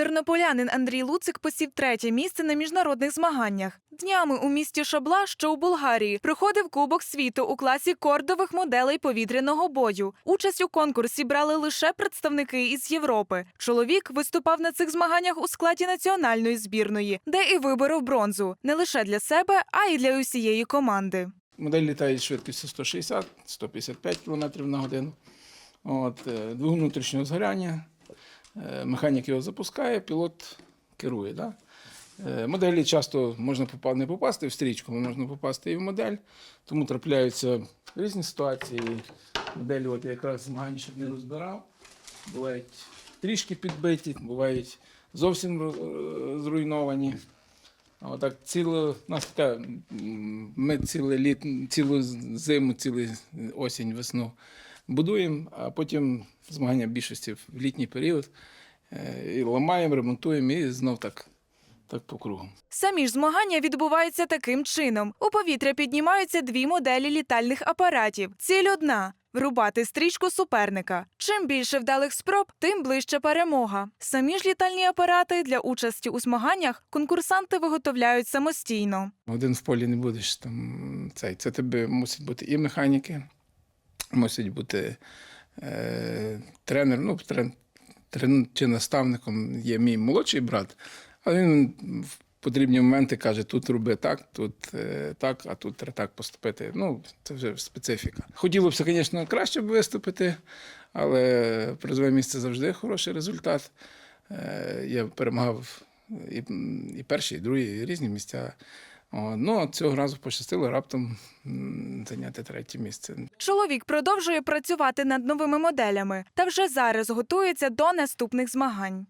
Тернополянин Андрій Луцик посів третє місце на міжнародних змаганнях. Днями у місті Шабла, що у Болгарії, проходив Кубок світу у класі кордових моделей повітряного бою. Участь у конкурсі брали лише представники із Європи. Чоловік виступав на цих змаганнях у складі національної збірної, де і виборов бронзу не лише для себе, а й для усієї команди. Модель літає з швидкістю 160-155 км на годину. От, е, двигун внутрішнього згоряння. Е, Механік його запускає, пілот керує. Да? Е, Моделі часто можна не попасти в стрічку, можна попасти і в модель. Тому трапляються різні ситуації. Моделі, от я якраз змагання ще не розбирав. Бувають трішки підбиті, бувають зовсім е, зруйновані. Отак ціло, у нас така, ми ціле літ, цілу зиму, цілу осінь, весну будуємо, а потім змагання більшості в літній період. е, І ламаємо, ремонтуємо і знов так, так по кругу. Самі ж змагання відбуваються таким чином: у повітря піднімаються дві моделі літальних апаратів. Ціль одна. Врубати стрічку суперника. Чим більше вдалих спроб, тим ближче перемога. Самі ж літальні апарати для участі у змаганнях конкурсанти виготовляють самостійно. Один в полі не будеш там цей. Це тебе мусить бути і механіки, мусить бути е, тренер. Ну, трен, трен, чи наставником є мій молодший брат, але він в потрібні моменти каже: тут роби так, тут е, так, а тут треба так поступити. Ну, це вже специфіка. Хотілося б, звісно, краще б виступити, але призове місце завжди хороший результат. Е, я перемагав і, і перші, і другі, і різні місця. Ну, цього разу пощастило раптом зайняти третє місце. Чоловік продовжує працювати над новими моделями та вже зараз готується до наступних змагань.